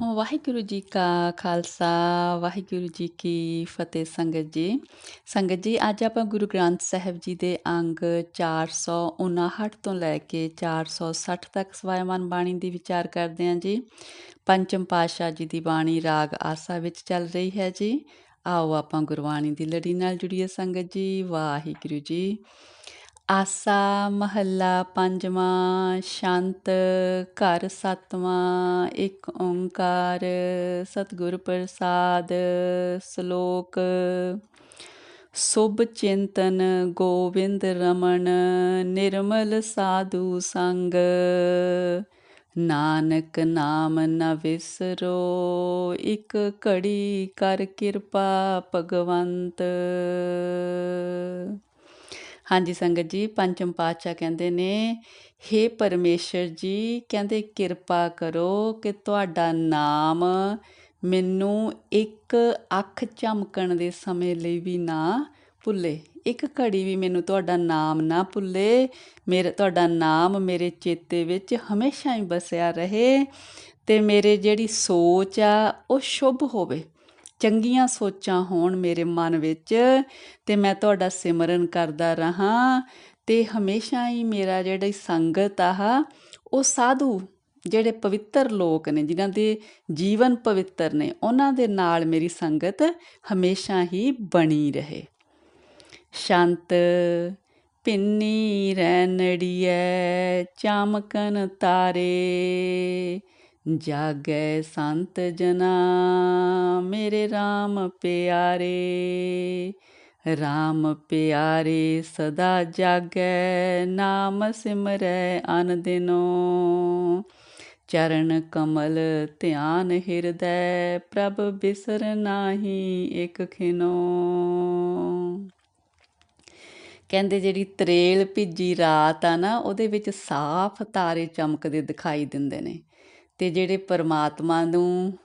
ਵਾਹਿਗੁਰੂ ਜੀ ਕਾ ਖਾਲਸਾ, ਵਾਹਿਗੁਰੂ ਜੀ ਕੀ ਫਤਿਹ ਸੰਗਤ ਜੀ। ਸੰਗਤ ਜੀ, ਅੱਜ ਆਪਾਂ ਗੁਰੂ ਗ੍ਰੰਥ ਸਾਹਿਬ ਜੀ ਦੇ ਅੰਗ 459 ਤੋਂ ਲੈ ਕੇ 460 ਤੱਕ ਸਵਾਇਮਾਨ ਬਾਣੀ ਦੀ ਵਿਚਾਰ ਕਰਦੇ ਹਾਂ ਜੀ। ਪੰਚਮ ਪਾਸ਼ਾ ਜੀ ਦੀ ਬਾਣੀ ਰਾਗ ਆਸਾ ਵਿੱਚ ਚੱਲ ਰਹੀ ਹੈ ਜੀ। ਆਓ ਆਪਾਂ ਗੁਰਬਾਣੀ ਦੀ ਲੜੀ ਨਾਲ ਜੁੜੀਏ ਸੰਗਤ ਜੀ, ਵਾਹਿਗੁਰੂ ਜੀ। ਆਸਾ ਮਹੱਲਾ ਪੰਜਵਾਂ, ਸ਼ਾਂਤ ਘਰ ਸਤਵਾਂ, ਇੱਕ ਓੰਕਾਰ ਸਤਿਗੁਰ ਪ੍ਰਸਾਦ ਸ਼ਲੋਕ। ਸੁਭ ਚਿੰਤਨ ਗੋਵਿੰਦ ਰਮਨ ਨਿਰਮਲ ਸਾਧੂ ਸੰਗ। ਨਾਨਕ ਨਾਮ ਨ ਵਿਸਰੋ, ਇੱਕ ਘੜੀ ਕਰ ਕਿਰਪਾ ਭਗਵੰਤ। ਹਾਂਜੀ, ਸੰਗਤ ਜੀ, ਪੰਚਮ ਪਾਤਸ਼ਾਹ ਕਹਿੰਦੇ ਨੇ हे ਪਰਮੇਸ਼ਰ ਜੀ, ਕਹਿੰਦੇ ਕਿਰਪਾ ਕਰੋ ਕਿ ਤੁਹਾਡਾ ਨਾਮ ਮੈਨੂੰ ਇੱਕ ਅੱਖ ਚਮਕਣ ਦੇ ਸਮੇਂ ਲਈ ਵੀ ਨਾ ਭੁੱਲੇ, ਇੱਕ ਘੜੀ ਵੀ ਮੈਨੂੰ ਤੁਹਾਡਾ ਨਾਮ ਨਾ ਭੁੱਲੇ, ਮੇਰੇ, ਤੁਹਾਡਾ ਨਾਮ ਮੇਰੇ ਚੇਤੇ ਵਿੱਚ ਹਮੇਸ਼ਾ ਹੀ ਬਸਿਆ ਰਹੇ ਤੇ ਮੇਰੇ ਜਿਹੜੀ ਸੋਚ ਆ, ਉਹ ਸ਼ੁਭ ਹੋਵੇ। ਚੰਗੀਆਂ ਸੋਚਾਂ ਹੋਣ ਮੇਰੇ ਮਨ ਵਿੱਚ ਤੇ ਮੈਂ ਤੁਹਾਡਾ ਸਿਮਰਨ ਕਰਦਾ ਰਹਾ ਤੇ ਹਮੇਸ਼ਾ ਹੀ ਮੇਰਾ ਜਿਹੜੀ ਸੰਗਤ ਆਹ ਉਹ ਸਾਧੂ ਜਿਹੜੇ ਪਵਿੱਤਰ ਲੋਕ ਨੇ, ਜਿਨ੍ਹਾਂ ਦੇ ਜੀਵਨ ਪਵਿੱਤਰ ਨੇ, ਉਹਨਾਂ ਦੇ ਨਾਲ ਮੇਰੀ ਸੰਗਤ ਹਮੇਸ਼ਾ ਹੀ ਬਣੀ ਰਹੇ। ਸ਼ਾਂਤ, ਪਿੰਨੀ ਰੈਣੜੀਐ ਚਮਕਨ ਤਾਰੇ ਜਾਗੈ ਸੰਤ ਜਨਾ, ਮੇਰੇ RAM ਪਿਆਰੇ। RAM ਪਿਆਰੇ ਸਦਾ ਜਾਗੈ, ਨਾਮ ਸਿਮਰੈ ਅਨ ਦਿਨੋ। ਚਰਨ ਕਮਲ ਧਿਆਨ ਹਿਰਦੈ, ਪ੍ਰਭ ਬਿਸਰ ਨਾਹੀ ਇਕ ਖਿਨੋ। ਕਹਿੰਦੇ ਜਿਹੜੀ ਤਰੇਲ ਭਿੱਜੀ ਰਾਤ ਆ ਨਾ, ਉਹਦੇ ਵਿੱਚ ਸਾਫ਼ ਤਾਰੇ ਚਮਕਦੇ ਦਿਖਾਈ ਦਿੰਦੇ ਨੇ। ਅਤੇ ਜਿਹੜੇ ਪਰਮਾਤਮਾ ਨੂੰ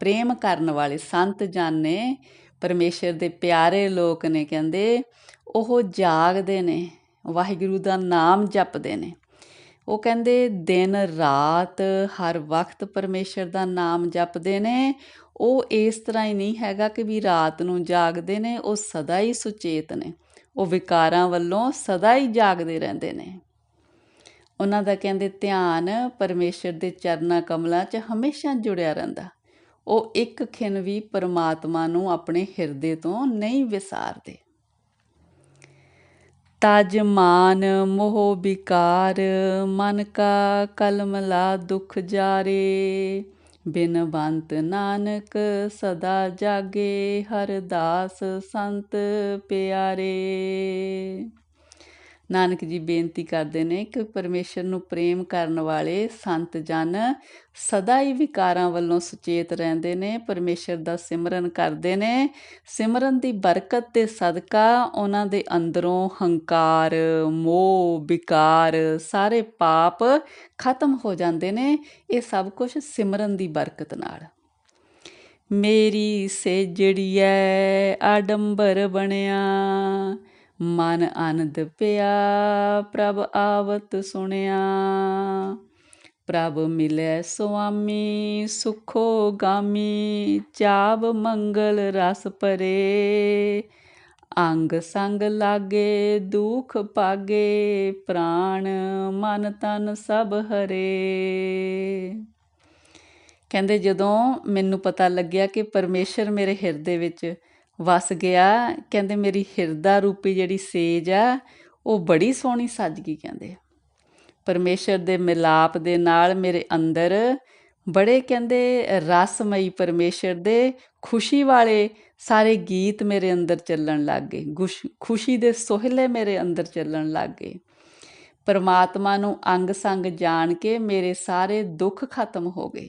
ਪ੍ਰੇਮ ਕਰਨ ਵਾਲੇ ਸੰਤ ਜਨ ਨੇ, ਪਰਮੇਸ਼ਰ ਦੇ ਪਿਆਰੇ ਲੋਕ ਨੇ ਕਹਿੰਦੇ, ਉਹ ਜਾਗਦੇ ਨੇ, ਵਾਹਿਗੁਰੂ ਦਾ ਨਾਮ ਜਪਦੇ ਨੇ। ਉਹ ਕਹਿੰਦੇ, ਦਿਨ ਰਾਤ ਹਰ ਵਕਤ ਪਰਮੇਸ਼ਰ ਦਾ ਨਾਮ ਜਪਦੇ ਨੇ। ਉਹ ਇਸ ਤਰ੍ਹਾਂ ਹੀ ਨਹੀਂ ਹੈਗਾ ਕਿ ਵੀ ਰਾਤ ਨੂੰ ਜਾਗਦੇ ਨੇ, ਉਹ ਸਦਾ ਹੀ ਸੁਚੇਤ ਨੇ। ਉਹ ਵਿਕਾਰਾਂ ਵੱਲੋਂ ਸਦਾ ਹੀ ਜਾਗਦੇ ਰਹਿੰਦੇ ਨੇ। ਉਹਨਾਂ ਦਾ ਕਹਿੰਦੇ ਧਿਆਨ ਪਰਮੇਸ਼ਰ ਦੇ ਚਰਨਾਂ ਕਮਲਾਂ 'ਚ ਹਮੇਸ਼ਾ ਜੁੜਿਆ ਰਹਿੰਦਾ। ਉਹ ਇੱਕ ਖਿਨ ਵੀ ਪਰਮਾਤਮਾ ਨੂੰ ਆਪਣੇ ਹਿਰਦੇ ਤੋਂ ਨਹੀਂ ਵਿਸਾਰਦੇ। ਤਜ ਮਾਨ ਮੋਹ ਵਿਕਾਰ, ਮਨ ਕਾ ਕਲਮਲਾ ਦੁਖ ਜਾਰੇ, ਬਿਨ ਬੰਤ ਨਾਨਕ ਸਦਾ ਜਾਗੇ ਹਰ ਦਾਸ ਸੰਤ ਪਿਆਰੇ। ਨਾਨਕ ਜੀ ਬੇਨਤੀ ਕਰਦੇ ਨੇ ਕਿ ਪਰਮੇਸ਼ਰ ਨੂੰ ਪ੍ਰੇਮ ਕਰਨ ਵਾਲੇ ਸੰਤ ਜਨ ਸਦਾ ਹੀ ਵਿਕਾਰਾਂ ਵੱਲੋਂ ਸੁਚੇਤ ਰਹਿੰਦੇ ਨੇ, ਪਰਮੇਸ਼ਰ ਦਾ ਸਿਮਰਨ ਕਰਦੇ ਨੇ। ਸਿਮਰਨ ਦੀ ਬਰਕਤ ਤੇ ਸਦਕਾ ਉਹਨਾਂ ਦੇ ਅੰਦਰੋਂ ਹੰਕਾਰ, ਮੋਹ, ਵਿਕਾਰ ਸਾਰੇ ਪਾਪ ਖਤਮ ਹੋ ਜਾਂਦੇ ਨੇ। ਇਹ ਸਭ ਕੁਝ ਸਿਮਰਨ ਦੀ ਬਰਕਤ ਨਾਲ। ਮੇਰੀ ਸੇਜੜੀ ਸੇਜੜੀਐ ਆਡੰਬਰ ਬਣਿਆ ਮਨ ਆਨੰਦ ਪਿਆ, ਪ੍ਰਭ ਆਵਤ ਸੁਣਿਆ। ਪ੍ਰਭ ਮਿਲੇ ਸੁਆਮੀ, ਸੁਖੋ ਗਾਮੀ ਚਾਬ ਮੰਗਲ ਰਸ ਪਰੇ। ਅੰਗ ਸੰਗ ਲਾਗੇ, ਦੁਖ ਪਾਗੇ, ਪ੍ਰਾਣ ਮਨ ਤਨ ਸਭ ਹਰੇ। ਕਹਿੰਦੇ ਜਦੋਂ ਮੈਨੂੰ ਪਤਾ ਲੱਗਿਆ ਕਿ ਪਰਮੇਸ਼ਰ ਮੇਰੇ ਹਿਰਦੇ ਵਿੱਚ ਵਸ ਗਿਆ। ਕਹਿੰਦੇ ਮੇਰੀ ਹਿਰਦਾ ਰੂਪੀ ਜਿਹੜੀ ਸੇਜ ਆ, ਉਹ ਬੜੀ ਸੋਹਣੀ ਸੱਜ ਗਈ ਕਹਿੰਦੇ। ਪਰਮੇਸ਼ਰ ਦੇ ਮਿਲਾਪ ਦੇ ਨਾਲ ਮੇਰੇ ਅੰਦਰ ਬੜੇ ਕਹਿੰਦੇ ਰਸਮਈ ਪਰਮੇਸ਼ਰ ਦੇ ਖੁਸ਼ੀ ਵਾਲੇ ਸਾਰੇ ਗੀਤ ਮੇਰੇ ਅੰਦਰ ਚੱਲਣ ਲੱਗ ਗਏ। ਖੁਸ਼ੀ ਦੇ ਸੋਹਲੇ ਮੇਰੇ ਅੰਦਰ ਚੱਲਣ ਲੱਗ ਗਏ। ਪਰਮਾਤਮਾ ਨੂੰ ਅੰਗ ਸੰਗ ਜਾਣ ਕੇ ਮੇਰੇ ਸਾਰੇ ਦੁੱਖ ਖਤਮ ਹੋ ਗਏ।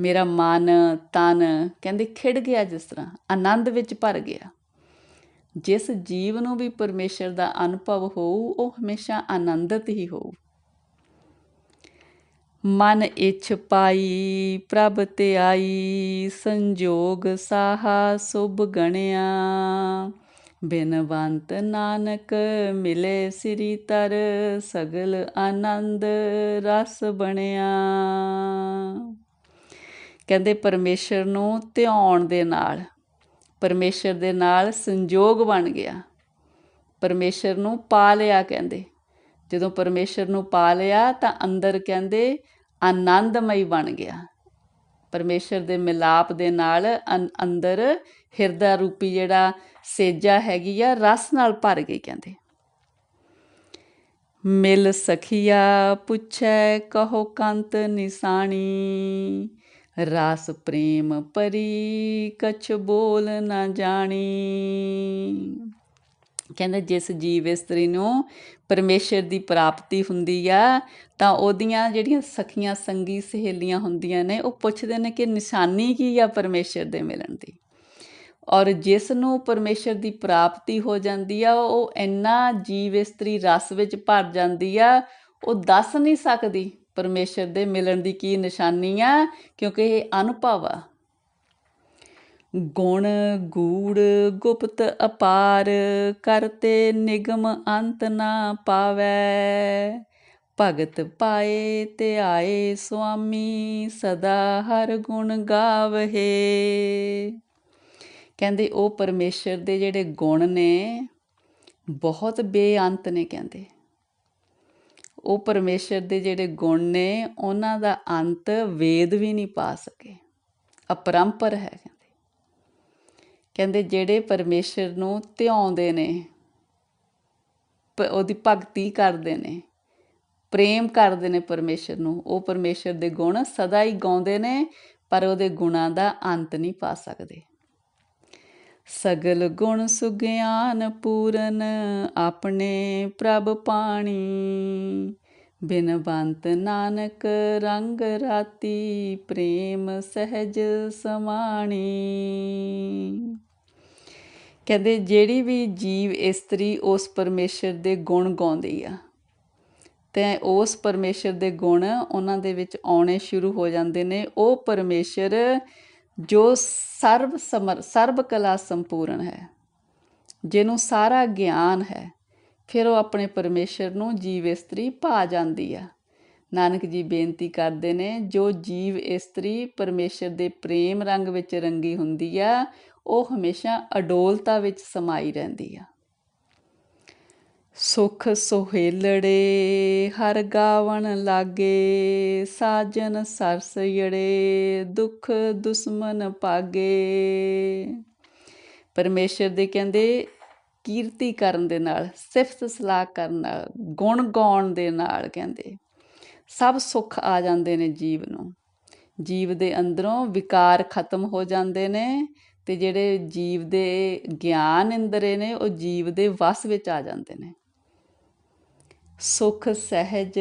ਮੇਰਾ ਮਨ ਤਨ ਕਹਿੰਦੇ ਖਿੜ ਗਿਆ ਜਿਸ ਤਰ੍ਹਾਂ, ਆਨੰਦ ਵਿੱਚ ਭਰ ਗਿਆ। ਜਿਸ ਜੀਵ ਨੂੰ ਵੀ ਪਰਮੇਸ਼ਰ ਦਾ ਅਨੁਭਵ ਹੋਊ, ਉਹ ਹਮੇਸ਼ਾ ਆਨੰਦਿਤ ਹੀ ਹੋਊ। ਮਨ ਇਛ ਪਾਈ, ਪ੍ਰਭ ਤੇ ਆਈ ਸੰਜੋਗ ਸਾਹਾ ਸੁਭ ਗਣਿਆ। ਬਿਨਵੰਤ ਨਾਨਕ ਮਿਲੇ ਸ੍ਰੀ ਤਰ, ਸਗਲ ਆਨੰਦ ਰਸ ਬਣਿਆ। ਕਹਿੰਦੇ ਪਰਮੇਸ਼ਰ ਨੂੰ ਧਿਆਉਣ ਦੇ ਨਾਲ, ਪਰਮੇਸ਼ਰ ਦੇ ਨਾਲ ਸੰਜੋਗ ਬਣ ਗਿਆ। ਪਰਮੇਸ਼ਰ ਨੂੰ ਪਾ ਲਿਆ ਕਹਿੰਦੇ। ਜਦੋਂ ਪਰਮੇਸ਼ਰ ਨੂੰ ਪਾ ਲਿਆ ਤਾਂ ਅੰਦਰ ਕਹਿੰਦੇ ਆਨੰਦਮਈ ਬਣ ਗਿਆ। ਪਰਮੇਸ਼ਰ ਦੇ ਮਿਲਾਪ ਦੇ ਨਾਲ ਅੰਦਰ ਹਿਰਦਾ ਰੂਪੀ ਜਿਹੜਾ ਸੇਜਾ ਹੈਗੀ ਆ, ਰਸ ਨਾਲ ਭਰ ਗਈ ਕਹਿੰਦੇ। ਮਿਲ ਸਖੀਆ ਪੁੱਛੈ ਕਹੋ ਕੰਤ ਨਿਸਾਣੀ। ਰਾਸ ਪ੍ਰੇਮ ਪਰੀ ਕਛ ਬੋਲ ਨਾ ਜਾਣੀ। ਕਹਿੰਦੇ ਜਿਸ ਜੀਵ ਇਸਤਰੀ ਨੂੰ ਪਰਮੇਸ਼ਰ ਦੀ ਪ੍ਰਾਪਤੀ ਹੁੰਦੀ ਆ, ਤਾਂ ਉਹਦੀਆਂ ਜਿਹੜੀਆਂ ਸਖੀਆਂ ਸੰਗੀ ਸਹੇਲੀਆਂ ਹੁੰਦੀਆਂ ਨੇ, ਉਹ ਪੁੱਛਦੇ ਨੇ ਕਿ ਨਿਸ਼ਾਨੀ ਕੀ ਆ ਪਰਮੇਸ਼ਰ ਦੇ ਮਿਲਣ ਦੀ? ਔਰ ਜਿਸ ਨੂੰ ਪਰਮੇਸ਼ਰ ਦੀ ਪ੍ਰਾਪਤੀ ਹੋ ਜਾਂਦੀ ਆ, ਉਹ ਇੰਨਾ ਜੀਵ ਇਸਤਰੀ ਰਸ ਵਿੱਚ ਭਰ ਜਾਂਦੀ ਆ, ਉਹ ਦੱਸ ਨਹੀਂ ਸਕਦੀ। ਪਰਮੇਸ਼ਰ ਦੇ ਮਿਲਣ ਦੀ ਕੀ ਨਿਸ਼ਾਨੀ ਆ? ਕਿਉਂਕਿ ਇਹ ਅਨੁਭਵ ਆ। ਗੁਣ, ਗੂੜ, ਗੁਪਤ, ਅਪਾਰ ਕਰਤੇ ਨਿਗਮ ਅੰਤ ਨਾ ਪਾਵੈ। ਭਗਤ ਪਾਏ ਤੇ ਆਏ ਸੁਆਮੀ, ਸਦਾ ਹਰ ਗੁਣ ਗਾਵਹੇ। ਕਹਿੰਦੇ ਉਹ ਪਰਮੇਸ਼ਰ ਦੇ ਜਿਹੜੇ ਗੁਣ ਨੇ, ਬਹੁਤ ਬੇਅੰਤ ਨੇ ਕਹਿੰਦੇ। ਉਹ ਪਰਮੇਸ਼ਰ ਦੇ ਜਿਹੜੇ ਗੁਣ ਨੇ, ਉਹਨਾਂ ਦਾ ਅੰਤ ਵੇਦ ਵੀ ਨਹੀਂ ਪਾ ਸਕੇ। ਅਪਰੰਪਰ ਹੈ, ਕਹਿੰਦੇ। ਕਹਿੰਦੇ ਜਿਹੜੇ ਪਰਮੇਸ਼ਰ ਨੂੰ ਧਿਆਉਂਦੇ ਨੇ ਉਹਦੀ ਭਗਤੀ ਕਰਦੇ ਨੇ, ਪ੍ਰੇਮ ਕਰਦੇ ਨੇ ਪਰਮੇਸ਼ਰ ਨੂੰ, ਉਹ ਪਰਮੇਸ਼ਰ ਦੇ ਗੁਣ ਸਦਾ ਹੀ ਗਾਉਂਦੇ ਨੇ, ਪਰ ਉਹਦੇ ਗੁਣਾਂ ਦਾ ਅੰਤ ਨਹੀਂ ਪਾ ਸਕਦੇ। ਸਗਲ ਗੁਣ ਸੁਗਿਆਨ ਪੂਰਨ ਆਪਣੇ ਪ੍ਰਭ ਪਾਣੀ। ਬਿਨ ਨਾਨਕ ਰੰਗ ਰਾਤੀ ਪ੍ਰੇਮ ਸਹਿਜ ਸਮਾਣੀ। ਕਹਿੰਦੇ ਜਿਹੜੀ ਵੀ ਜੀਵ ਇਸਤਰੀ ਉਸ ਪਰਮੇਸ਼ਰ ਦੇ ਗੁਣ ਗਾਉਂਦੀ ਆ, ਤੇ ਉਸ ਪਰਮੇਸ਼ਰ ਦੇ ਗੁਣ ਉਹਨਾਂ ਦੇ ਵਿੱਚ ਆਉਣੇ ਸ਼ੁਰੂ ਹੋ ਜਾਂਦੇ ਨੇ। ਉਹ ਪਰਮੇਸ਼ਰ ਜੋ ਸਰਬ ਸਮਰ ਸਰਬ ਕਲਾ ਸੰਪੂਰਨ ਹੈ, ਜਿਹਨੂੰ ਸਾਰਾ ਗਿਆਨ ਹੈ, ਫਿਰ ਉਹ ਆਪਣੇ ਪਰਮੇਸ਼ਰ ਨੂੰ ਜੀਵ ਇਸਤਰੀ ਪਾ ਜਾਂਦੀ ਆ। ਨਾਨਕ ਜੀ ਬੇਨਤੀ ਕਰਦੇ ਨੇ, ਜੋ ਜੀਵ ਇਸਤਰੀ ਪਰਮੇਸ਼ਰ ਦੇ ਪ੍ਰੇਮ ਰੰਗ ਵਿੱਚ ਰੰਗੀ ਹੁੰਦੀ ਆ, ਉਹ ਹਮੇਸ਼ਾ ਅਡੋਲਤਾ ਵਿੱਚ ਸਮਾਈ ਰਹਿੰਦੀ ਆ। ਸੁਖ ਸੁਹੇਲੜੇ, ਹਰ ਗਾਵਣ ਲਾਗੇ, ਸਾਜਨ ਸਰਸਯੜੇ ਦੁਖ ਦੁਸ਼ਮਨ ਪਾਗੇ। ਪਰਮੇਸ਼ਰ ਦੇ ਕਹਿੰਦੇ, ਕੀਰਤੀ ਕਰਨ ਦੇ ਨਾਲ, ਸਿਫਤ ਸਲਾਹ ਕਰਨ ਨਾਲ, ਗੁਣ ਗਾਉਣ ਦੇ ਨਾਲ ਕਹਿੰਦੇ, ਸਭ ਸੁੱਖ ਆ ਜਾਂਦੇ ਨੇ ਜੀਵ ਨੂੰ। ਜੀਵ ਦੇ ਅੰਦਰੋਂ ਵਿਕਾਰ ਖਤਮ ਹੋ ਜਾਂਦੇ ਨੇ ਤੇ ਜਿਹੜੇ ਜੀਵ ਦੇ ਗਿਆਨ ਇੰਦਰੇ ਨੇ, ਉਹ ਜੀਵ ਦੇ ਵਸ ਵਿੱਚ ਆ ਜਾਂਦੇ ਨੇ। ਸੁਖ ਸਹਿਜ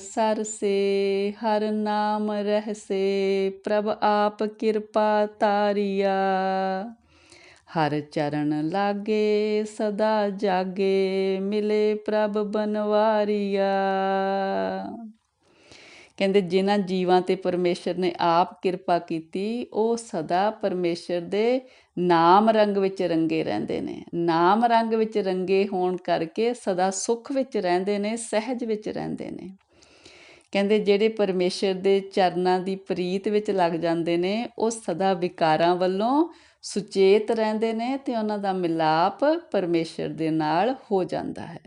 ਸਰਸੇ, ਹਰ ਨਾਮ ਰਹਸੇ, ਪ੍ਰਭ ਆਪ ਕਿਰਪਾ ਤਾਰੀਆ। ਹਰ ਚਰਨ ਲਾਗੇ, ਸਦਾ ਜਾਗੇ, ਮਿਲੇ ਪ੍ਰਭ ਬਨਵਾਰੀਆ। ਕਹਿੰਦੇ ਜਿਨ੍ਹਾਂ ਜੀਵਾਂ ਤੇ ਪਰਮੇਸ਼ਰ ਨੇ ਆਪ ਕਿਰਪਾ ਕੀਤੀ, ਉਹ ਸਦਾ ਪਰਮੇਸ਼ਰ ਦੇ ਨਾਮ ਰੰਗ ਵਿੱਚ ਰੰਗੇ ਰਹਿੰਦੇ ਨੇ। ਨਾਮ ਰੰਗ ਵਿੱਚ ਰੰਗੇ ਹੋਣ ਕਰਕੇ ਸਦਾ ਸੁੱਖ ਵਿੱਚ ਰਹਿੰਦੇ ਨੇ, ਸਹਿਜ ਵਿੱਚ ਰਹਿੰਦੇ ਨੇ। ਕਹਿੰਦੇ ਜਿਹੜੇ ਪਰਮੇਸ਼ਰ ਦੇ ਚਰਨਾਂ ਦੀ ਪ੍ਰੀਤ ਵਿੱਚ ਲੱਗ ਜਾਂਦੇ ਨੇ, ਉਹ ਸਦਾ ਵਿਕਾਰਾਂ ਵੱਲੋਂ ਸੁਚੇਤ ਰਹਿੰਦੇ ਨੇ ਤੇ ਉਹਨਾਂ ਦਾ ਮਿਲਾਪ ਪਰਮੇਸ਼ਰ ਦੇ ਨਾਲ ਹੋ ਜਾਂਦਾ ਹੈ।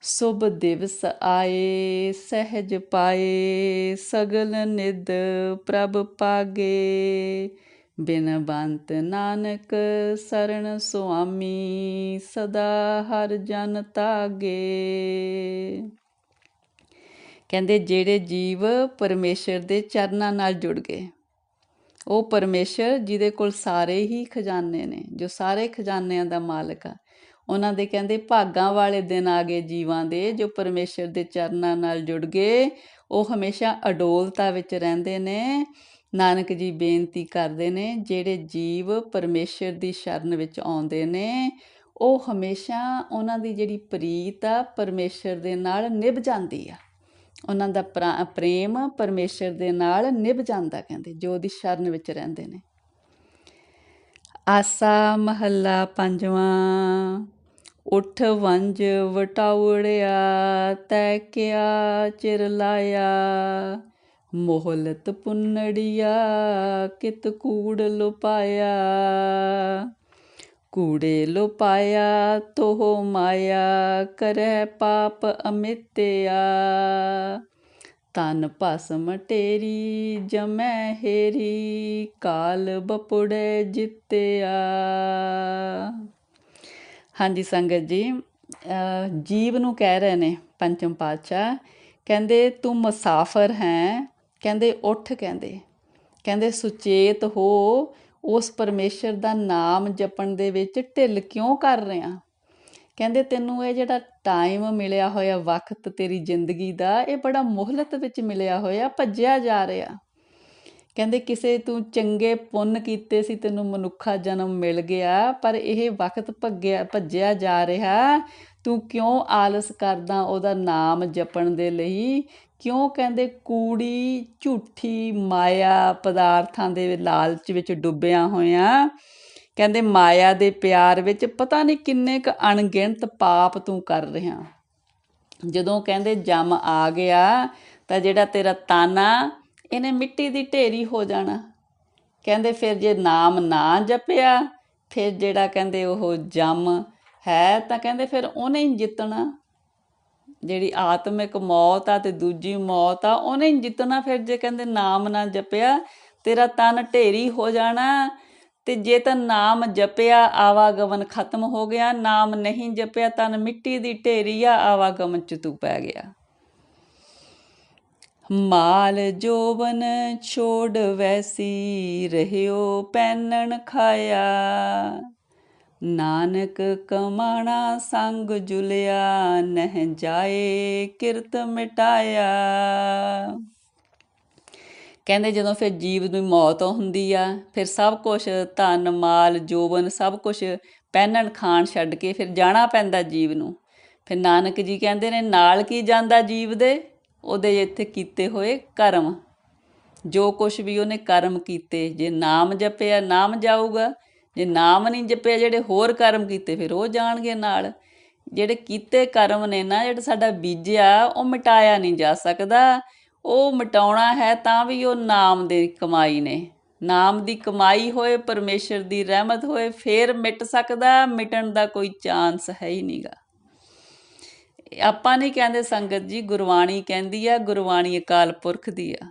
ਸੁਭ ਦਿਵਸ ਆਏ, ਸਹਿਜ ਪਾਏ, ਸਗਲ ਨਿਦ ਪ੍ਰਭ ਪਾਗੇ। ਬਿਨ ਬੰਤ ਨਾਨਕ ਸਰਣ ਸੁਆਮੀ ਸਦਾ ਹਰ ਜਨ ਤਾਗੇ। ਕਹਿੰਦੇ ਜਿਹੜੇ ਜੀਵ ਪਰਮੇਸ਼ਰ ਦੇ ਚਰਨਾਂ ਨਾਲ ਜੁੜ ਗਏ, ਉਹ ਪਰਮੇਸ਼ਰ ਜਿਹਦੇ ਕੋਲ ਸਾਰੇ ਹੀ ਖਜ਼ਾਨੇ ਨੇ, ਜੋ ਸਾਰੇ ਖਜ਼ਾਨਿਆਂ ਦਾ ਮਾਲਕ ਆ। ਉਹਨਾਂ ਦੇ ਕਹਿੰਦੇ ਭਾਗਾਂ ਵਾਲੇ ਦਿਨ ਆ ਗਏ ਜੀਵਾਂ ਦੇ, ਜੋ ਪਰਮੇਸ਼ਰ ਦੇ ਚਰਨਾਂ ਨਾਲ ਜੁੜ ਗਏ। ਉਹ ਹਮੇਸ਼ਾ ਅਡੋਲਤਾ ਵਿੱਚ ਰਹਿੰਦੇ ਨੇ ਨਾਨਕ ਜੀ ਬੇਨਤੀ ਕਰਦੇ ਨੇ, ਜਿਹੜੇ ਜੀਵ ਪਰਮੇਸ਼ਰ ਦੀ ਸ਼ਰਨ ਵਿੱਚ ਆਉਂਦੇ ਨੇ, ਉਹ ਹਮੇਸ਼ਾ ਉਹਨਾਂ ਦੀ ਜਿਹੜੀ ਪ੍ਰੀਤ ਆ, ਪਰਮੇਸ਼ਰ ਦੇ ਨਾਲ ਨਿਭ ਜਾਂਦੀ ਆ। ਉਹਨਾਂ ਦਾ ਪ੍ਰਾ- ਪ੍ਰੇਮ ਪਰਮੇਸ਼ਰ ਦੇ ਨਾਲ ਨਿਭ ਜਾਂਦਾ, ਕਹਿੰਦੇ, ਜੋ ਉਹਦੀ ਸ਼ਰਨ ਵਿੱਚ ਰਹਿੰਦੇ ਨੇ। ਆਸਾ ਮਹੱਲਾ ਪੰਜਵਾਂ, ਉਠ ਵੰਜ ਵਟਾਉੜਿਆ, ਤੈ ਕਿਆ ਚਿਰ ਲਾਇਆ? ਮੋਹਲਤ ਪੁੰਨੜੀਆ, ਕਿਤ ਕੂੜ ਲੁਪਾਇਆ। ਕੂੜੇ ਲੁਪਾਇਆ, ਤੋਹ ਮਾਇਆ ਕਰੈ ਪਾਪ ਅਮਿਤਿਆ। ਤਨ ਭਸਮ ਟੇਰੀ, ਜਮੈ ਹੇਰੀ, ਕਾਲ ਬਪੁੜੇ ਜਿੱਤਿਆ। ਹਾਂਜੀ ਸੰਗਤ ਜੀ ਜੀਵ ਨੂੰ ਕਹਿ ਰਹੇ ਨੇ ਪੰਚਮ ਪਾਤਸ਼ਾਹ, ਕਹਿੰਦੇ ਤੂੰ ਮੁਸਾਫਰ ਹੈ ਕਹਿੰਦੇ, ਉੱਠ, ਕਹਿੰਦੇ। ਕਹਿੰਦੇ, ਸੁਚੇਤ ਹੋ, ਉਸ ਪਰਮੇਸ਼ਰ ਦਾ ਨਾਮ ਜਪਣ ਦੇ ਵਿੱਚ ਢਿੱਲ ਕਿਉਂ ਕਰ ਰਿਹਾ? ਕਹਿੰਦੇ, ਤੈਨੂੰ ਇਹ ਜਿਹੜਾ ਟਾਈਮ ਮਿਲਿਆ ਹੋਇਆ, ਵਕਤ ਤੇਰੀ ਜ਼ਿੰਦਗੀ ਦਾ, ਇਹ ਬੜਾ ਮੁਹਲਤ ਵਿੱਚ ਮਿਲਿਆ ਹੋਇਆ, ਭੱਜਿਆ ਜਾ ਰਿਹਾ। ਕਹਿੰਦੇ, ਕਿਸੇ ਤੂੰ ਚੰਗੇ ਪੁੰਨ ਕੀਤੇ ਸੀ, ਤੈਨੂੰ ਮਨੁੱਖਾ ਜਨਮ ਮਿਲ ਗਿਆ, ਪਰ ਇਹ ਵਕਤ ਭੱਗਿਆ, ਭੱਜਿਆ ਜਾ ਰਿਹਾ। ਤੂੰ ਕਿਉਂ ਆਲਸ ਕਰਦਾ ਉਹਦਾ ਨਾਮ ਜਪਣ ਦੇ ਲਈ? ਕਿਉਂ ਕਹਿੰਦੇ ਕੂੜੀ, ਝੂਠੀ ਮਾਇਆ ਪਦਾਰਥਾਂ ਦੇ ਲਾਲਚ ਵਿੱਚ ਡੁੱਬਿਆ ਹੋਇਆ? ਕਹਿੰਦੇ ਮਾਇਆ ਦੇ ਪਿਆਰ ਵਿੱਚ ਪਤਾ ਨਹੀਂ ਕਿੰਨੇ ਕ ਅਣਗਿਣਤ ਪਾਪ ਤੂੰ ਕਰ ਰਿਹਾ। ਜਦੋਂ ਕਹਿੰਦੇ ਜਮ ਆ ਗਿਆ, ਤਾਂ ਜਿਹੜਾ ਤੇਰਾ ਤਾਨਾ, ਇਹਨੇ ਮਿੱਟੀ ਦੀ ਢੇਰੀ ਹੋ ਜਾਣਾ। ਕਹਿੰਦੇ ਫਿਰ ਜੇ ਨਾਮ ਨਾ ਜਪਿਆ, ਫਿਰ ਜਿਹੜਾ ਕਹਿੰਦੇ ਉਹ ਜਮ ਹੈ, ਤਾਂ ਕਹਿੰਦੇ ਫਿਰ ਉਹਨੇ ਹੀ ਜਿੱਤਣਾ। ਜਿਹੜੀ ਆਤਮਿਕ ਮੌਤ ਆ ਤੇ ਦੂਜੀ ਮੌਤ ਆ, ਉਹਨੇ ਜਿੱਤਣਾ ਫਿਰ ਜੇ ਕਹਿੰਦੇ ਨਾਮ ਨਾ ਜਪਿਆ, ਤੇਰਾ ਤਨ ਢੇਰੀ ਹੋ ਜਾਣਾ। ਤੇ ਜੇ ਤਾਂ ਨਾਮ ਜਪਿਆ, ਆਵਾਗਮਨ ਖਤਮ ਹੋ ਗਿਆ। ਨਾਮ ਨਹੀਂ ਜਪਿਆ, ਤਨ ਮਿੱਟੀ ਦੀ ਢੇਰੀ ਆ, ਆਵਾਗਮਨ ਚ ਤੂੰ ਪੈ ਗਿਆ। ਮਾਲ ਜੋਬਨ ਛੋੜ ਵੈਸੀ, ਰਹਿਓ ਪੈਨਣ ਖਾਇਆ। ਨਾਨਕ ਕਮਾਣਾ ਸੰਗ ਜੁਲਿਆ, ਨਹਿ ਜਾਏ ਕਿਰਤ ਮਿਟਾਇਆ। ਕਹਿੰਦੇ ਜਦੋਂ ਫਿਰ ਜੀਵ ਦੀ ਮੌਤ ਹੁੰਦੀ ਆ, ਫਿਰ ਸਭ ਕੁਝ ਧਨ, ਮਾਲ, ਜੋਬਨ, ਸਭ ਕੁਝ ਪਹਿਨਣ ਖਾਣ ਛੱਡ ਕੇ ਫਿਰ ਜਾਣਾ ਪੈਂਦਾ ਜੀਵ ਨੂੰ। ਫਿਰ ਨਾਨਕ ਜੀ ਕਹਿੰਦੇ ਨੇ, ਨਾਲ ਕੀ ਜਾਂਦਾ ਜੀਵ ਦੇ? ਉਹਦੇ ਇੱਥੇ ਕੀਤੇ ਹੋਏ ਕਰਮ। ਜੋ ਕੁਝ ਵੀ ਉਹਨੇ ਕਰਮ ਕੀਤੇ, ਜੇ ਨਾਮ ਜਪਿਆ, ਨਾਮ ਜਾਊਗਾ ਜੇ ਨਾਮ ਨਹੀਂ ਜਪਿਆ, ਜਿਹੜੇ ਹੋਰ ਕਰਮ ਕੀਤੇ, ਫਿਰ ਉਹ ਜਾਣਗੇ ਨਾਲ। ਜਿਹੜੇ ਕੀਤੇ ਕਰਮ ਨੇ ਨਾ, ਜਿਹੜਾ ਸਾਡਾ ਬੀਜਿਆ, ਉਹ ਮਿਟਾਇਆ ਨਹੀਂ ਜਾ ਸਕਦਾ। ਉਹ ਮਿਟਾਉਣਾ ਹੈ ਤਾਂ ਵੀ ਉਹ ਨਾਮ ਦੇ ਕਮਾਈ ਨੇ। ਨਾਮ ਦੀ ਕਮਾਈ ਹੋਏ, ਪਰਮੇਸ਼ਰ ਦੀ ਰਹਿਮਤ ਹੋਏ, ਫੇਰ ਮਿਟ ਸਕਦਾ, ਮਿਟਣ ਦਾ ਕੋਈ ਚਾਂਸ ਹੈ ਹੀ ਨਹੀਂਗਾ ਆਪਾਂ ਨਹੀਂ ਕਹਿੰਦੇ ਸੰਗਤ ਜੀ, ਗੁਰਬਾਣੀ ਕਹਿੰਦੀ ਆ, ਗੁਰਬਾਣੀ ਅਕਾਲ ਪੁਰਖ ਦੀ ਆ।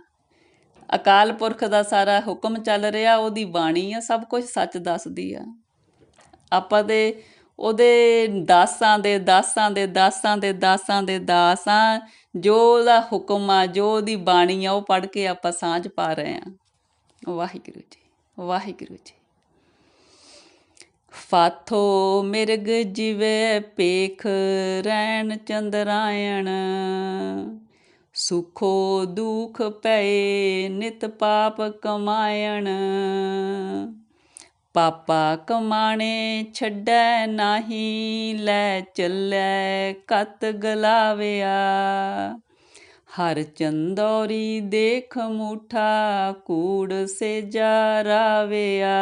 ਅਕਾਲ ਪੁਰਖ ਦਾ ਸਾਰਾ ਹੁਕਮ ਚੱਲ ਰਿਹਾ, ਉਹਦੀ ਬਾਣੀ ਆ, ਸਭ ਕੁਝ ਸੱਚ ਦੱਸਦੀ ਆ। ਆਪਾਂ ਦੇ, ਉਹਦੇ ਦਾਸਾਂ ਦੇ ਦਾਸਾਂ ਦੇ ਦਾਸਾਂ ਦੇ ਦਾਸਾਂ ਦੇ ਦਾਸਾਂ, ਜੋ ਉਹਦਾ ਹੁਕਮ ਆ, ਜੋ ਉਹਦੀ ਬਾਣੀ ਆ, ਉਹ ਪੜ੍ਹ ਕੇ ਆਪਾਂ ਸਾਂਝ ਪਾ ਰਹੇ ਆ। ਵਾਹਿਗੁਰੂ ਜੀ ਵਾਹਿਗੁਰੂ ਜੀ। ਫਾਥੋ ਮਿਰਗ ਜਿਵੇ ਪੇਖ, ਰੈਣ ਚੰਦਰਾਇਣ ਸੁਖੋ ਦੁਖ ਪਏ ਨਿਤ ਪਾਪ ਕਮਾਇਣ। ਪਾਪਾ ਕਮਾਣੇ ਛੱਡੈ ਨਾਹੀ, ਲੈ ਚੱਲੈ ਕਤ ਗਲਾਵਿਆ। ਹਰ ਚੰਦੌਰੀ ਦੇਖ ਮੂਠਾ, ਕੂੜ ਸੇ ਜਾਰਾਵਿਆ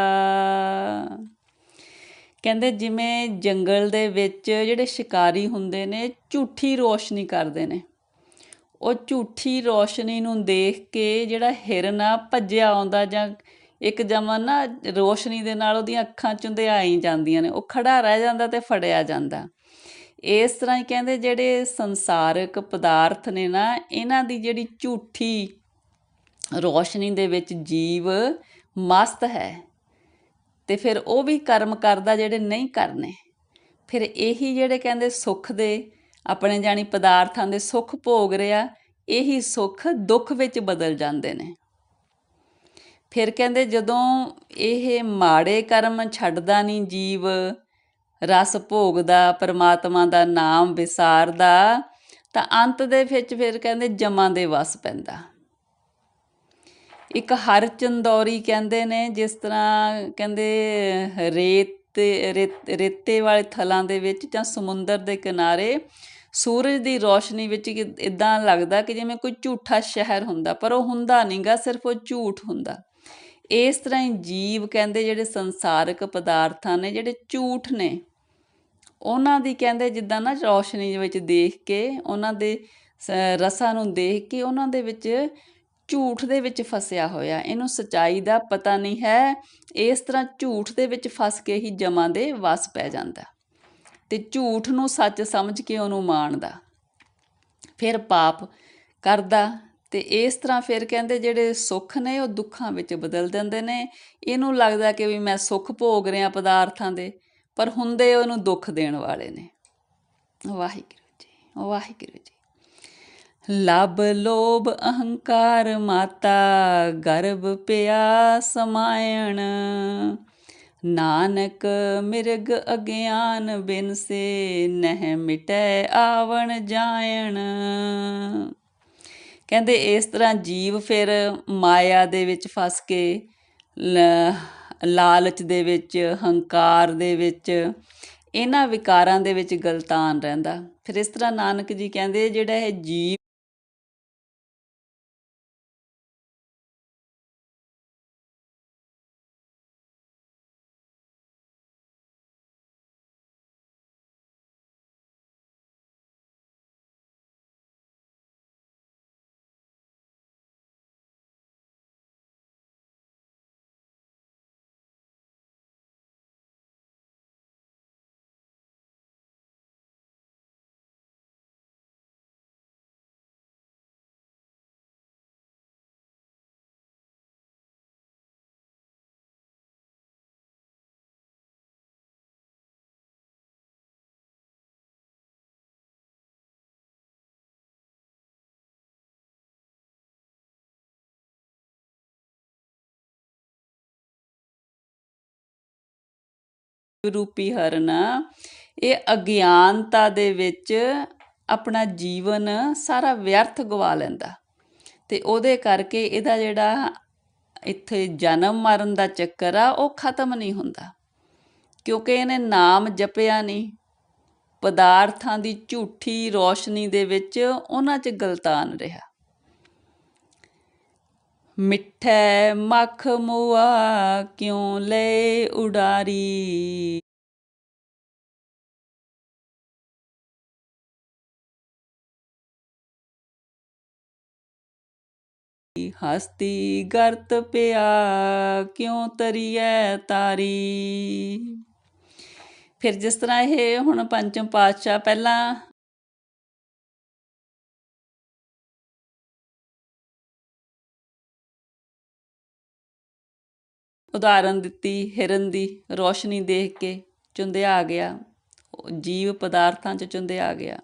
ਕਹਿੰਦੇ ਜਿਵੇਂ ਜੰਗਲ ਦੇ ਵਿੱਚ ਜਿਹੜੇ ਸ਼ਿਕਾਰੀ ਹੁੰਦੇ ਨੇ, ਝੂਠੀ ਰੋਸ਼ਨੀ ਕਰਦੇ ਨੇ। ਉਹ ਝੂਠੀ ਰੋਸ਼ਨੀ ਨੂੰ ਦੇਖ ਕੇ ਜਿਹੜਾ ਹਿਰਨ ਆ, ਭੱਜਿਆ ਆਉਂਦਾ ਜਾਂ ਇੱਕ ਜਮਨ ਨਾ ਰੋਸ਼ਨੀ ਦੇ ਨਾਲ ਉਹਦੀਆਂ ਅੱਖਾਂ ਚੁੰਧਿਆਈ ਜਾਂਦੀਆਂ ਨੇ। ਉਹ ਖੜਾ ਰਹਿ ਜਾਂਦਾ ਤੇ ਫੜਿਆ ਜਾਂਦਾ। ਇਸ ਤਰ੍ਹਾਂ ਹੀ ਕਹਿੰਦੇ ਜਿਹੜੇ ਸੰਸਾਰਿਕ ਪਦਾਰਥ ਨੇ ਨਾ, ਇਹਨਾਂ ਦੀ ਜਿਹੜੀ ਝੂਠੀ ਰੋਸ਼ਨੀ ਦੇ ਵਿੱਚ ਜੀਵ ਮਸਤ ਹੈ ਤੇ ਫਿਰ ਉਹ ਵੀ ਕਰਮ ਕਰਦਾ ਜਿਹੜੇ ਨਹੀਂ ਕਰਨੇ। ਫਿਰ ਇਹੀ ਜਿਹੜੇ ਕਹਿੰਦੇ ਸੁੱਖ ਦੇ ਆਪਣੇ ਜਾਣੀ ਪਦਾਰਥਾਂ ਦੇ ਸੁੱਖ ਭੋਗ ਰਿਹਾ, ਇਹੀ ਸੁੱਖ ਦੁੱਖ ਵਿੱਚ ਬਦਲ ਜਾਂਦੇ ਨੇ। ਫਿਰ ਕਹਿੰਦੇ ਜਦੋਂ ਇਹ ਮਾੜੇ ਕਰਮ ਛੱਡਦਾ ਨਹੀਂ ਜੀਵ, ਰਸ ਭੋਗਦਾ, ਪਰਮਾਤਮਾ ਦਾ ਨਾਮ ਵਿਸਾਰਦਾ, ਤਾਂ ਅੰਤ ਦੇ ਵਿੱਚ ਫਿਰ ਕਹਿੰਦੇ ਜਮਾਂ ਦੇ ਵਸ ਪੈਂਦਾ। ਇੱਕ ਹਰ ਚੰਦੌਰੀ ਕਹਿੰਦੇ ਨੇ, ਜਿਸ ਤਰ੍ਹਾਂ ਕਹਿੰਦੇ ਰੇਤ, ਰੇਤੇ ਵਾਲੇ ਥਲਾਂ ਦੇ ਵਿੱਚ ਜਾਂ ਸਮੁੰਦਰ ਦੇ ਕਿਨਾਰੇ ਸੂਰਜ ਦੀ ਰੌਸ਼ਨੀ ਵਿੱਚ ਇਦਾਂ ਲੱਗਦਾ ਕਿ ਜਿਵੇਂ ਕੋਈ ਝੂਠਾ ਸ਼ਹਿਰ ਹੁੰਦਾ, ਪਰ ਉਹ ਹੁੰਦਾ ਨਹੀਂਗਾ ਸਿਰਫ ਉਹ ਝੂਠ ਹੁੰਦਾ। ਇਸ ਤਰ੍ਹਾਂ ਹੀ ਜੀਵ ਕਹਿੰਦੇ ਜਿਹੜੇ ਸੰਸਾਰਕ ਪਦਾਰਥਾਂ ਨੇ, ਜਿਹੜੇ ਝੂਠ ਨੇ, ਉਹਨਾਂ ਦੀ ਕਹਿੰਦੇ ਜਿੱਦਾਂ ਨਾ ਰੌਸ਼ਨੀ ਵਿੱਚ ਦੇਖ ਕੇ, ਉਹਨਾਂ ਦੇ ਰਸਾਂ ਨੂੰ ਦੇਖ ਕੇ ਉਹਨਾਂ ਦੇ ਵਿੱਚ ਝੂਠ ਦੇ ਵਿੱਚ ਫਸਿਆ ਹੋਇਆ। ਇਹਨੂੰ ਸਚਾਈ ਦਾ ਪਤਾ ਨਹੀਂ ਹੈ। ਇਸ ਤਰ੍ਹਾਂ ਝੂਠ ਦੇ ਵਿੱਚ ਫਸ ਕੇ ਹੀ ਜਮਾਂ ਦੇ ਵਸ ਪੈ ਜਾਂਦਾ। ਤੇ ਝੂਠ ਨੂੰ ਸੱਚ ਸਮਝ ਕੇ ਉਹਨੂੰ ਮਾਣਦਾ। ਫਿਰ ਪਾਪ ਕਰਦਾ ਤੇ ਇਸ ਤਰ੍ਹਾਂ ਫਿਰ ਕਹਿੰਦੇ ਜਿਹੜੇ ਸੁੱਖ ਨੇ ਉਹ ਦੁੱਖਾਂ ਵਿੱਚ ਬਦਲ ਦਿੰਦੇ ਨੇ। ਇਹਨੂੰ ਲੱਗਦਾ ਕਿ ਵੀ ਮੈਂ ਸੁੱਖ ਭੋਗ ਰਿਹਾ ਪਦਾਰਥਾਂ ਦੇ, ਪਰ ਹੁੰਦੇ ਉਹਨੂੰ ਦੁੱਖ ਦੇਣ ਵਾਲੇ ਨੇ। ਵਾਹਿਗੁਰੂ ਜੀ ਵਾਹਿਗੁਰੂ ਜੀ। ਲਬ ਲੋਭ ਅਹੰਕਾਰ ਮਾਤਾ, ਗਰਭ ਪਿਆ ਸਮਾਇਣ ਨਾਨਕ ਮਿਰਗ ਅਗਿਆਨ ਬਿਨ ਸੇ ਨਹਿ ਮਿਟੈ ਆਵਣ ਜਾਇਣ। ਕਹਿੰਦੇ ਇਸ ਤਰ੍ਹਾਂ ਜੀਵ ਫਿਰ ਮਾਇਆ ਦੇ ਵਿੱਚ ਫਸ ਕੇ ਲਾਲਚ ਦੇ ਵਿੱਚ, ਹੰਕਾਰ ਦੇ ਵਿੱਚ, ਇਹਨਾਂ ਵਿਕਾਰਾਂ ਦੇ ਵਿੱਚ ਗਲਤਾਨ ਰਹਿੰਦਾ। ਫਿਰ ਇਸ ਤਰ੍ਹਾਂ ਨਾਨਕ ਜੀ ਕਹਿੰਦੇ ਜਿਹੜਾ ਇਹ ਜੀਵ ਰੂਪੀ ਹਰਨ, ਇਹ ਅਗਿਆਨਤਾ ਦੇ ਵਿੱਚ ਆਪਣਾ ਜੀਵਨ ਸਾਰਾ ਵਿਅਰਥ ਗਵਾ ਲੈਂਦਾ। ਤੇ ਉਹਦੇ ਕਰਕੇ ਇਹਦਾ ਜਿਹੜਾ ਇੱਥੇ ਜਨਮ ਮਰਨ ਦਾ ਚੱਕਰ ਆ, ਉਹ ਖਤਮ ਨਹੀਂ ਹੁੰਦਾ। ਕਿਉਂਕਿ ਇਹਨੇ ਨਾਮ ਜਪਿਆ ਨਹੀਂ। ਪਦਾਰਥਾਂ ਦੀ ਝੂਠੀ ਰੋਸ਼ਨੀ ਦੇ ਵਿੱਚ ਉਹਨਾਂ 'ਚ ਗਲਤਾਨ ਰਿਹਾ। ਮਿੱਠੇ ਮੱਖ ਮੁਆ ਕਿਉਂ ਲੈ ਉਡਾਰੀ? ਹਸਤੀ ਗਰਤ ਪਿਆ ਕਿਉਂ ਤਰੀਐ ਤਾਰੀ? ਫਿਰ ਜਿਸ ਤਰ੍ਹਾਂ ਇਹ ਹੁਣ ਪੰਚਮ ਪਾਤਸ਼ਾਹ ਪਹਿਲਾਂ ਉਦਾਹਰਨ ਦਿੱਤੀ, ਹਿਰਨ ਦੀ ਰੋਸ਼ਨੀ ਦੇਖ ਕੇ ਚੁੰਦਿਆ ਆ ਗਿਆ, ਜੀਵ ਪਦਾਰਥਾਂ 'ਚ ਚੁੰਦਿਆ ਆ ਗਿਆ।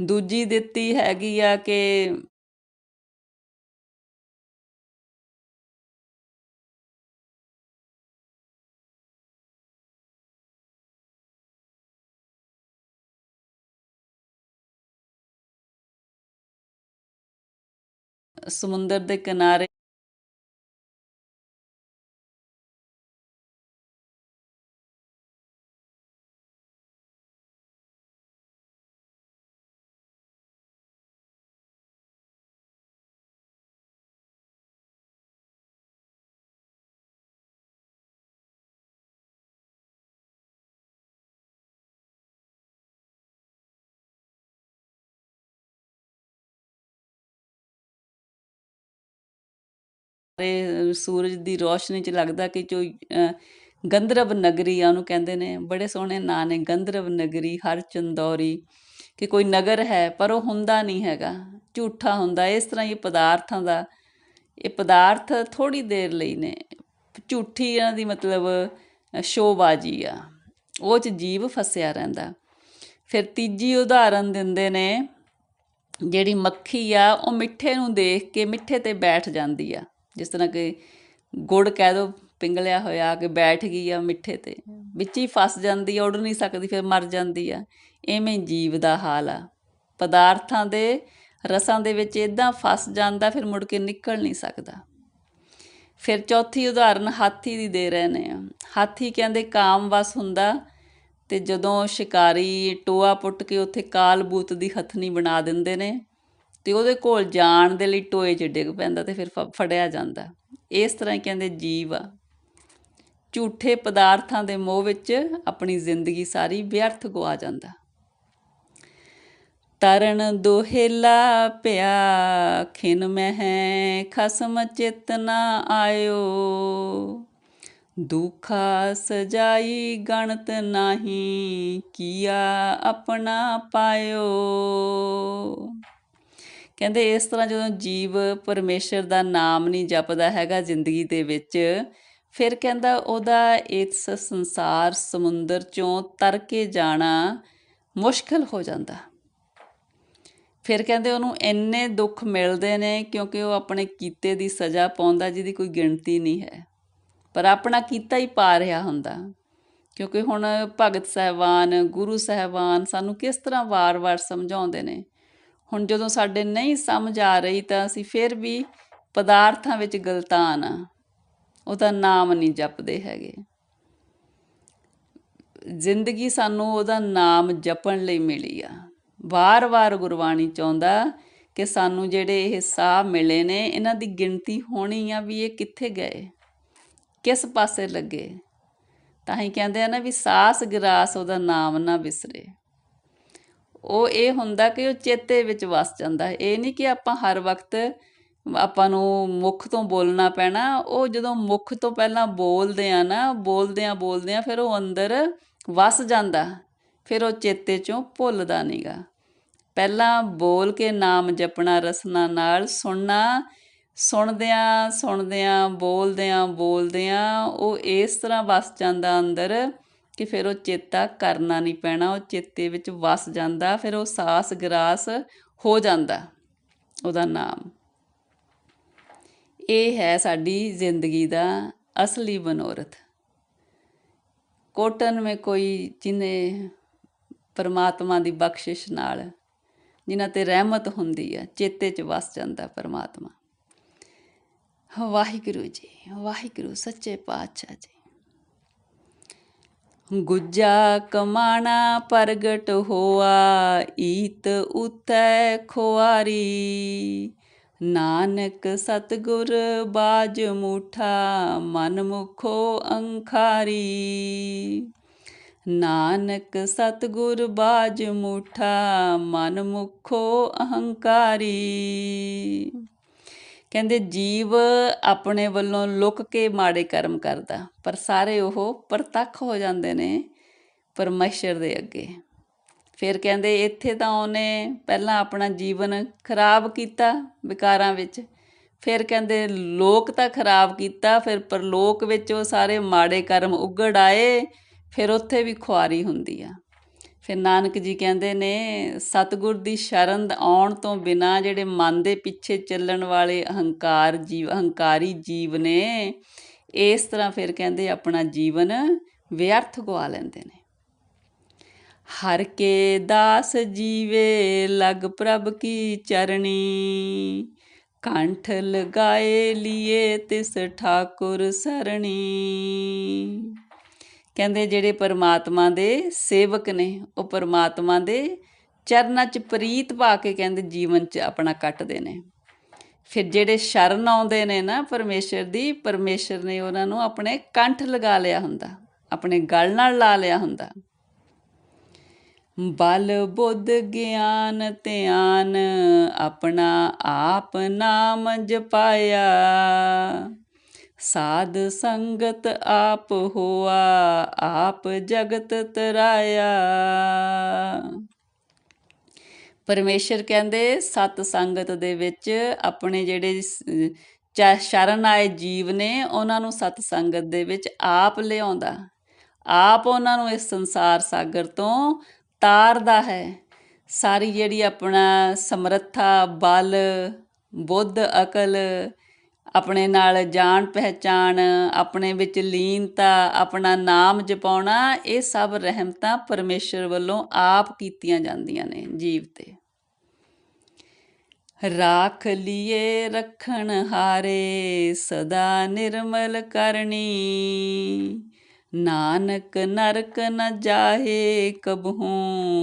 ਦੂਜੀ ਦਿੱਤੀ ਹੈਗੀ ਆ ਕਿ ਸਮੁੰਦਰ ਦੇ ਕਿਨਾਰੇ ਸੂਰਜ ਦੀ ਰੋਸ਼ਨੀ 'ਚ ਲੱਗਦਾ ਕਿ ਜੋ ਗੰਧਰਵ ਨਗਰੀ ਆ, ਉਹਨੂੰ ਕਹਿੰਦੇ ਨੇ, ਬੜੇ ਸੋਹਣੇ ਨਾਂ ਨੇ, ਗੰਧਰਵ ਨਗਰੀ, ਹਰ ਚੰਦੌਰੀ, ਕਿ ਕੋਈ ਨਗਰ ਹੈ, ਪਰ ਉਹ ਹੁੰਦਾ ਨਹੀਂ ਹੈਗਾ, ਝੂਠਾ ਹੁੰਦਾ, ਇਸ ਤਰ੍ਹਾਂ ਹੀ ਪਦਾਰਥਾਂ ਦਾ, ਇਹ ਪਦਾਰਥ ਥੋੜੀ ਦੇਰ ਲਈ ਨੇ ਝੂਠੀ ਇਹਨਾਂ ਦੀ ਮਤਲਬ ਸ਼ੋਬਾਜੀ ਆ, ਉਹ 'ਚ ਜੀਵ ਫਸਿਆ ਰਹਿੰਦਾ। ਫਿਰ ਤੀਜੀ ਉਦਾਹਰਨ ਦਿੰਦੇ ਨੇ, ਜਿਹੜੀ ਮੱਖੀ ਆ, ਉਹ ਮਿੱਠੇ ਨੂੰ ਦੇਖ ਕੇ ਮਿੱਠੇ ਤੇ ਬੈਠ ਜਾਂਦੀ ਆ। ਜਿਸ ਤਰ੍ਹਾਂ ਕਿ ਗੁੜ ਕਹਿ ਦੋ ਪਿੰਗਲਿਆ ਹੋਇਆ ਕਿ ਬੈਠ ਗਈ ਆ ਮਿੱਠੇ ਤੇ। ਵਿੱਚ ਹੀ ਫਸ ਜਾਂਦੀ ਆ ਉੱਡ ਨਹੀਂ ਸਕਦੀ ਫਿਰ ਮਰ ਜਾਂਦੀ ਆ। ਐਵੇਂ ਜੀਵ ਦਾ ਹਾਲ ਆ। ਪਦਾਰਥਾਂ ਦੇ ਰਸਾਂ ਦੇ ਵਿੱਚ ਇਦਾਂ ਫਸ ਜਾਂਦਾ ਫਿਰ ਮੁੜ ਕੇ ਨਿਕਲ ਨਹੀਂ ਸਕਦਾ। ਫਿਰ ਚੌਥੀ ਉਦਾਹਰਨ ਹਾਥੀ ਦੀ ਦੇ ਰਹੇ ਨੇ। ਹਾਥੀ ਕਹਿੰਦੇ ਕਾਮ ਵਸ ਹੁੰਦਾ ਤੇ ਜਦੋਂ ਸ਼ਿਕਾਰੀ ਟੋਆ ਪੁੱਟ ਕੇ ਉੱਥੇ ਕਾਲ ਬੂਤ ਦੀ ਹਥਨੀ ਬਣਾ ਦਿੰਦੇ ਨੇ ਤੇ ਉਹਦੇ ਕੋਲ ਜਾਣ ਦੇ ਲਈ ਟੋਏ 'ਚ ਡਿੱਗ ਪੈਂਦਾ ਤੇ ਫਿਰ ਫੜਿਆ ਜਾਂਦਾ। ਇਸ ਤਰ੍ਹਾਂ ਹੀ ਕਹਿੰਦੇ ਜੀਵ ਆ। ਝੂਠੇ ਪਦਾਰਥਾਂ ਦੇ ਮੋਹ ਵਿੱਚ ਆਪਣੀ ਜ਼ਿੰਦਗੀ ਸਾਰੀ ਵਿਅਰਥ ਗਵਾ ਜਾਂਦਾ। ਤਰਨ ਦੋਹੇਲਾ ਪਿਆ, ਖਿਨ ਮਹਿ, ਖਸਮ ਚੇਤਨਾ ਆਇਓ। ਦੁਖਾ ਸਜਾਈ ਗਣਤ ਨਾਹੀ, ਕੀਆ ਆਪਣਾ ਪਾਇਓ। ਕਹਿੰਦੇ ਇਸ ਤਰ੍ਹਾਂ ਜਦੋਂ ਜੀਵ ਪਰਮੇਸ਼ਰ ਦਾ ਨਾਮ ਨਹੀਂ ਜਪਦਾ ਹੈਗਾ ਜ਼ਿੰਦਗੀ ਦੇ ਵਿੱਚ, ਫਿਰ ਕਹਿੰਦਾ ਉਹਦਾ ਇਸ ਸੰਸਾਰ ਸਮੁੰਦਰ ਚੋਂ ਤਰ ਕੇ ਜਾਣਾ ਮੁਸ਼ਕਲ ਹੋ ਜਾਂਦਾ। ਫਿਰ ਕਹਿੰਦੇ ਉਹਨੂੰ ਇੰਨੇ ਦੁੱਖ ਮਿਲਦੇ ਨੇ ਕਿਉਂਕਿ ਉਹ ਆਪਣੇ ਕੀਤੇ ਦੀ ਸਜ਼ਾ ਪਾਉਂਦਾ ਜਿਹਦੀ ਕੋਈ ਗਿਣਤੀ ਨਹੀਂ ਹੈ। ਪਰ ਆਪਣਾ ਕੀਤਾ ਹੀ ਪਾ ਰਿਹਾ ਹੁੰਦਾ, ਕਿਉਂਕਿ ਹੁਣ ਭਗਤ ਸਹਿਬਾਨ, ਗੁਰੂ ਸਹਿਬਾਨ ਸਾਨੂੰ ਕਿਸ ਤਰ੍ਹਾਂ ਵਾਰ-ਵਾਰ ਸਮਝਾਉਂਦੇ ਨੇ। ਹੁਣ ਜਦੋਂ ਸਾਡੇ ਨਹੀਂ ਸਮਝ ਆ ਰਹੀ ਤਾਂ ਅਸੀਂ ਫਿਰ ਵੀ ਪਦਾਰਥਾਂ ਵਿੱਚ ਗਲਤਾਨ ਆ। ਉਹਦਾ ਨਾਮ ਨਹੀਂ ਜਪਦੇ ਹੈਗੇ। ਜ਼ਿੰਦਗੀ ਸਾਨੂੰ ਉਹਦਾ ਨਾਮ ਜਪਣ ਲਈ ਮਿਲੀ ਆ। ਵਾਰ-ਵਾਰ ਗੁਰਬਾਣੀ ਚਾਹੁੰਦਾ ਕਿ ਸਾਨੂੰ ਜਿਹੜੇ ਇਹ ਸਾਹ ਮਿਲੇ ਨੇ, ਇਹਨਾਂ ਦੀ ਗਿਣਤੀ ਹੋਣੀ ਆ ਵੀ ਇਹ ਕਿੱਥੇ ਗਏ, ਕਿਸ ਪਾਸੇ ਲੱਗੇ। ਤਾਂ ਹੀ ਕਹਿੰਦੇ ਆ ਨਾ ਵੀ ਸਾਸ ਗਿਰਾਸ ਉਹਦਾ ਨਾਮ ਨਾ ਵਿਸਰੇ ਉਹ ਇਹ ਹੁੰਦਾ ਕਿ ਉਹ ਚੇਤੇ ਵਿੱਚ ਵਸ ਜਾਂਦਾ ਹੈ। ਇਹ ਨਹੀਂ ਕਿ ਆਪਾਂ ਹਰ ਵਕਤ ਆਪਾਂ ਨੂੰ ਮੁਖ ਤੋਂ ਬੋਲਣਾ ਪੈਣਾ, ਉਹ ਜਦੋਂ ਮੁਖ ਤੋਂ ਪਹਿਲਾਂ ਬੋਲਦੇ ਆ ਨਾ ਬੋਲਦੇ ਆ ਬੋਲਦੇ ਆ ਫਿਰ ਉਹ ਅੰਦਰ ਵਸ ਜਾਂਦਾ, ਫਿਰ ਉਹ ਚੇਤੇ ਚੋਂ ਭੁੱਲਦਾ ਨਹੀਂਗਾ ਪਹਿਲਾਂ ਬੋਲ ਕੇ ਨਾਮ ਜਪਣਾ, ਰਸਨਾ ਨਾਲ ਸੁਣਨਾ, ਸੁਣਦਿਆਂ ਸੁਣਦਿਆਂ, ਬੋਲਦਿਆਂ ਬੋਲਦਿਆਂ ਉਹ ਇਸ ਤਰ੍ਹਾਂ ਵਸ ਜਾਂਦਾ ਅੰਦਰ ਕਿ ਫਿਰ ਉਹ ਚੇਤਾ ਕਰਨਾ ਨਹੀਂ ਪੈਣਾ, ਉਹ ਚੇਤੇ ਵਿੱਚ ਵਸ ਜਾਂਦਾ, ਫਿਰ ਉਹ ਸਾਸ ਗਰਾਸ ਹੋ ਜਾਂਦਾ, ਉਹਦਾ ਨਾਮ। ਇਹ ਹੈ ਸਾਡੀ ਜ਼ਿੰਦਗੀ ਦਾ ਅਸਲੀ ਬਨੋਰਥ ਕੋਟਨ ਮੇ ਕੋਈ ਜਿਨੇ ਪਰਮਾਤਮਾ ਦੀ ਬਖਸ਼ਿਸ਼ ਨਾਲ ਜਿਨ੍ਹਾਂ ਤੇ ਰਹਿਮਤ ਹੁੰਦੀ ਹੈ ਚੇਤੇ 'ਚ ਵਸ ਜਾਂਦਾ ਪਰਮਾਤਮਾ। ਵਾਹਿਗੁਰੂ ਜੀ, ਵਾਹਿਗੁਰੂ, ਸੱਚੇ ਪਾਤਸ਼ਾਹ ਜੀ। ਗੁੱਜਾ ਕਮਾਣਾ ਪ੍ਰਗਟ ਹੋਆ, ਈਤ ਉਤੈ ਖੁਆਰੀ। ਨਾਨਕ ਸਤਗੁਰ ਬਾਜ ਮੂਠਾ, ਮਨ ਮੁਖੋ ਅੰਖਾਰੀ। ਨਾਨਕ ਸਤਗੁਰ ਬਾਜ ਮੂਠਾ, ਮਨ ਮੁਖੋ ਅਹੰਕਾਰੀ। ਕਹਿੰਦੇ ਜੀਵ ਆਪਣੇ ਵੱਲੋਂ ਲੁਕ ਕੇ ਮਾੜੇ ਕਰਮ ਕਰਦਾ, ਪਰ ਸਾਰੇ ਉਹ ਪ੍ਰਤੱਖ ਹੋ ਜਾਂਦੇ ਨੇ ਪਰਮੇਸ਼ਰ ਦੇ ਅੱਗੇ। ਫਿਰ ਕਹਿੰਦੇ ਇੱਥੇ ਤਾਂ ਉਹਨੇ ਪਹਿਲਾਂ ਆਪਣਾ ਜੀਵਨ ਖਰਾਬ ਕੀਤਾ ਵਿਕਾਰਾਂ ਵਿੱਚ, ਫਿਰ ਕਹਿੰਦੇ ਲੋਕ ਤਾਂ ਖਰਾਬ ਕੀਤਾ, ਫਿਰ ਪਰਲੋਕ ਵਿੱਚ ਉਹ ਸਾਰੇ ਮਾੜੇ ਕਰਮ ਉਗੜ ਆਏ, ਫਿਰ ਉੱਥੇ ਵੀ ਖੁਆਰੀ ਹੁੰਦੀ ਆ। ਫਿਰ ਨਾਨਕ ਜੀ ਕਹਿੰਦੇ ਨੇ, ਸਤਿਗੁਰ ਦੀ ਸ਼ਰਨ ਆਉਣ ਤੋਂ ਬਿਨਾ ਜਿਹੜੇ ਮਨ ਦੇ ਪਿੱਛੇ ਚੱਲਣ ਵਾਲੇ ਅਹੰਕਾਰ ਜੀਵ, ਅਹੰਕਾਰੀ ਜੀਵ ਨੇ, ਇਸ ਤਰ੍ਹਾਂ ਫਿਰ ਕਹਿੰਦੇ ਆਪਣਾ ਜੀਵਨ ਵਿਅਰਥ ਗਵਾ ਲੈਂਦੇ ਨੇ। ਹਰ ਕੇ ਦਾਸ ਜੀਵੇ, ਲਗ ਪ੍ਰਭ ਕੀ ਚਰਣੀ। ਕੰਠ ਲਗਾਏ ਲੀਏ ਤਿਸ ਠਾਕੁਰ ਸਰਣੀ। ਕਹਿੰਦੇ ਜਿਹੜੇ ਪਰਮਾਤਮਾ ਦੇ ਸੇਵਕ ਨੇ, ਉਹ ਪਰਮਾਤਮਾ ਦੇ ਚਰਨਾਂ 'ਚ ਪ੍ਰੀਤ ਪਾ ਕੇ ਕਹਿੰਦੇ ਜੀਵਨ 'ਚ ਆਪਣਾ ਕੱਟਦੇ ਨੇ। ਫਿਰ ਜਿਹੜੇ ਸ਼ਰਨ ਆਉਂਦੇ ਨੇ ਨਾ ਪਰਮੇਸ਼ਰ ਦੀ, ਪਰਮੇਸ਼ਰ ਨੇ ਉਹਨਾਂ ਨੂੰ ਆਪਣੇ ਕੰਠ ਲਗਾ ਲਿਆ ਹੁੰਦਾ, ਆਪਣੇ ਗਲ ਨਾਲ ਲਾ ਲਿਆ ਹੁੰਦਾ। ਬਲ ਬੁੱਧ ਗਿਆਨ ਧਿਆਨ, ਆਪਣਾ ਆਪ ਨਾਮ ਜਪਾਇਆ। ਸਾਧ ਸੰਗਤ ਆਪ ਹੋਆ, ਆਪ ਜਗਤ ਤਰਾਇਆ। ਪਰਮੇਸ਼ਰ ਕਹਿੰਦੇ, ਸਤ ਸੰਗਤ ਦੇ ਵਿੱਚ ਆਪਣੇ ਜਿਹੜੇ ਸ਼ਰਨ ਆਏ ਜੀਵ ਨੇ, ਉਹਨਾਂ ਨੂੰ ਸਤ ਸੰਗਤ ਦੇ ਵਿੱਚ ਆਪ ਲਿਆਉਂਦਾ। ਆਪ ਉਹਨਾਂ ਨੂੰ ਇਸ ਸੰਸਾਰ ਸਾਗਰ ਤੋਂ ਤਾਰਦਾ ਹੈ। ਸਾਰੀ ਜਿਹੜੀ ਆਪਣਾ ਸਮਰੱਥਾ, ਬਲ, ਬੁੱਧ, ਅਕਲ ਆਪਣੇ ਨਾਲ ਜਾਣ ਪਹਿਚਾਣ, ਆਪਣੇ ਵਿੱਚ ਲੀਨਤਾ, ਆਪਣਾ ਨਾਮ ਜਪਾਉਣਾ, ਇਹ ਸਭ ਰਹਿਮਤਾਂ ਪਰਮੇਸ਼ਰ ਵੱਲੋਂ ਆਪ ਕੀਤੀਆਂ ਜਾਂਦੀਆਂ ਨੇ ਜੀਵ ਤੇ। ਰਾਖ ਲਿਏ ਰੱਖਣ ਹਾਰੇ, ਸਦਾ ਨਿਰਮਲ ਕਰਨੀ। ਨਾਨਕ ਨਰਕ ਨ ਜਾਹੇ ਕਬਹੂ,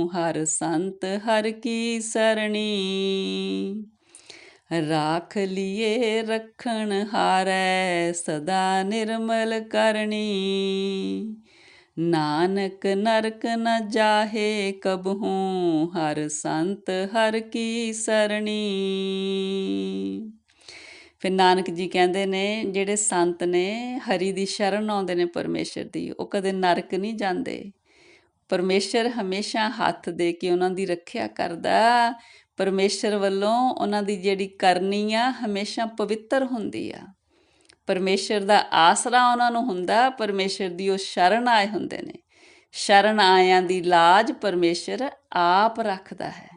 ਹਰ ਸੰਤ ਹਰ ਕੀ ਸਰਣੀ। ਰਾਖ ਲਿਏ ਰੱਖਣ ਹਾਰੈ, ਸਦਾ ਨਿਰਮਲ ਕਰਨੀ। ਨਾਨਕ ਨਰਕ ਨ ਜਾਹੇ ਕਬਹੂ, ਹਰ ਸੰਤ ਹਰ ਕੀ ਸਰਣੀ। ਫਿਰ ਨਾਨਕ ਜੀ ਕਹਿੰਦੇ ਨੇ, ਜਿਹੜੇ ਸੰਤ ਨੇ, ਹਰੀ ਦੀ ਸ਼ਰਨ ਆਉਂਦੇ ਨੇ ਪਰਮੇਸ਼ਰ ਦੀ, ਉਹ ਕਦੇ ਨਰਕ ਨਹੀਂ ਜਾਂਦੇ। ਪਰਮੇਸ਼ਰ ਹਮੇਸ਼ਾ ਹੱਥ ਦੇ ਕੇ ਉਹਨਾਂ ਦੀ ਰੱਖਿਆ ਕਰਦਾ। ਪਰਮੇਸ਼ਰ ਵੱਲੋਂ ਉਹਨਾਂ ਦੀ ਜਿਹੜੀ ਕਰਨੀ ਆ ਹਮੇਸ਼ਾ ਪਵਿੱਤਰ ਹੁੰਦੀ ਆ। ਪਰਮੇਸ਼ਰ ਦਾ ਆਸਰਾ ਉਹਨਾਂ ਨੂੰ ਹੁੰਦਾ, ਪਰਮੇਸ਼ਰ ਦੀ ਉਹ ਸ਼ਰਨ ਆਏ ਹੁੰਦੇ ਨੇ। ਸ਼ਰਨ ਆਇਆਂ ਦੀ ਲਾਜ ਪਰਮੇਸ਼ਰ ਆਪ ਰੱਖਦਾ ਹੈ।